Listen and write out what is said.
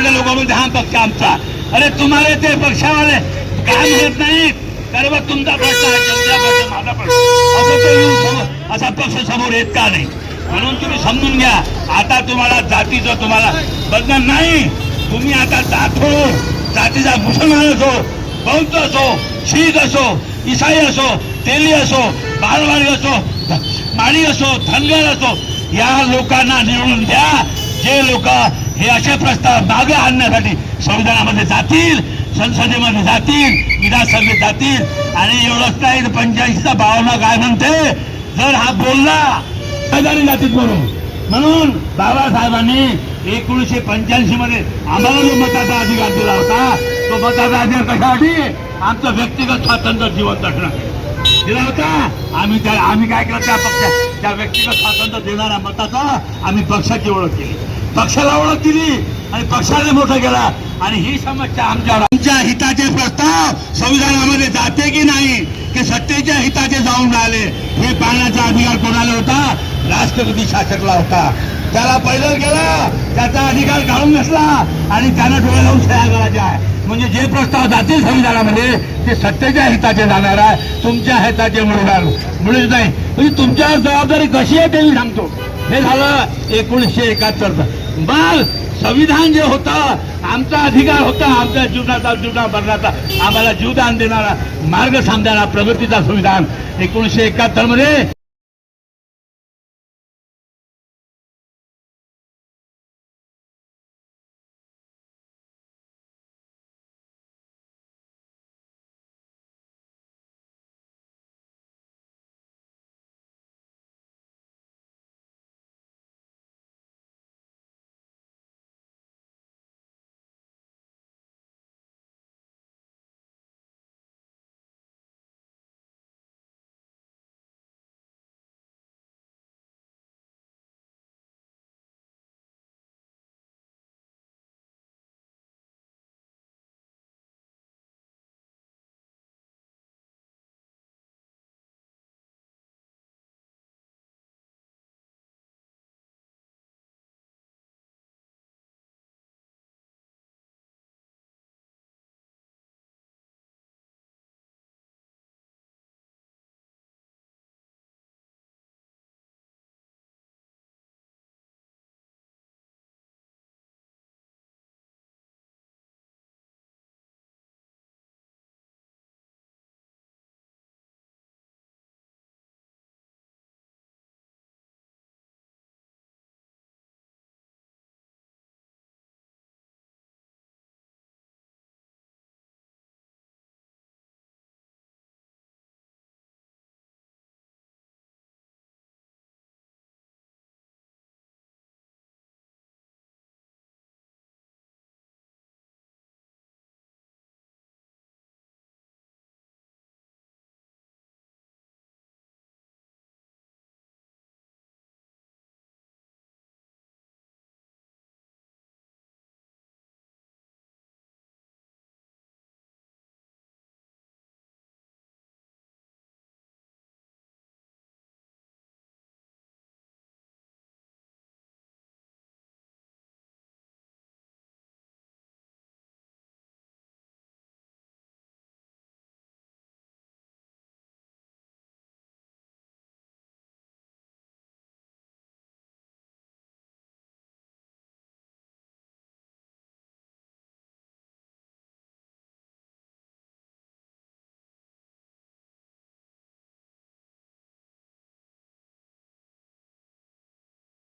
पक्षाकडे लोक म्हणते हा पक्ष आमचा. अरे तुम्हाला ते पक्षावाले काय म्हणत नाहीत. तर मग तुमचा प्रश्न आहे तुमचा प्रश्न माझा प्रश्न. असा पक्ष समोर येत का नाही? म्हणून तुम्ही समजून घ्या. आता तुम्हाला जातीचं तुम्हाला बदनाम नाही. तुम्ही आता जात हो. जातीचा मुसलमान असो बौद्ध असो शीख असो इसाई असो तेली असो बालवाडी असो माळी असो धनगर असो या लोकांना निवडून द्या. जे लोक हे असे प्रस्ताव मागे आणण्यासाठी संविधानामध्ये जातील संसदेमध्ये जातील विधानसभेत जातील. आणि एवढंच नाही पंच्याऐंशीचा भावना काय म्हणते? जर हा बोलला शेजारी जातील म्हणून. म्हणून बाबासाहेबांनी एकोणीसशे पंच्याऐंशी मध्ये आम्हाला जो मताचा अधिकार दिला होता तो मताचा अधिकार कशासाठी? आमचं व्यक्तिगत स्वातंत्र्य जीवन असणं दिला होता. आम्ही त्या आम्ही काय केलं त्या पक्ष त्या व्यक्तिगत स्वातंत्र्य देणाऱ्या मताचा आम्ही पक्षाची ओळख केली. पक्षाला ओळख दिली आणि पक्षाने मोठं केला. आणि ही समस्या आमच्या आमच्या हिताचे प्रस्ताव संविधानामध्ये जाते की नाही की सत्तेच्या हिताचे जाऊन राहिले. हे पाहण्याचा अधिकार कोणाला होता? राष्ट्रपती शासकला होता. त्याला पैदल गेला त्याचा अधिकार काढून नसला आणि त्यानं डोळे लावून सह्या करायच्या आहे म्हणजे जे प्रस्ताव जातील संविधानामध्ये ते सत्तेच्या हिताचे जाणार आहे. तुमच्या हिताचे मिळणार मिळत नाही. म्हणजे तुमच्यावर जबाबदारी कशी आहे ते मी सांगतो. हे झालं एकोणीसशे एकाहत्तरचं. मग संविधान जे होतं आमचा अधिकार होता आमच्या जीवनाचा जीवना मरणाचा. आम्हाला जीवदान देणारा मार्ग सांगणारा प्रगतीचा संविधान एकोणीसशे एकाहत्तरमध्ये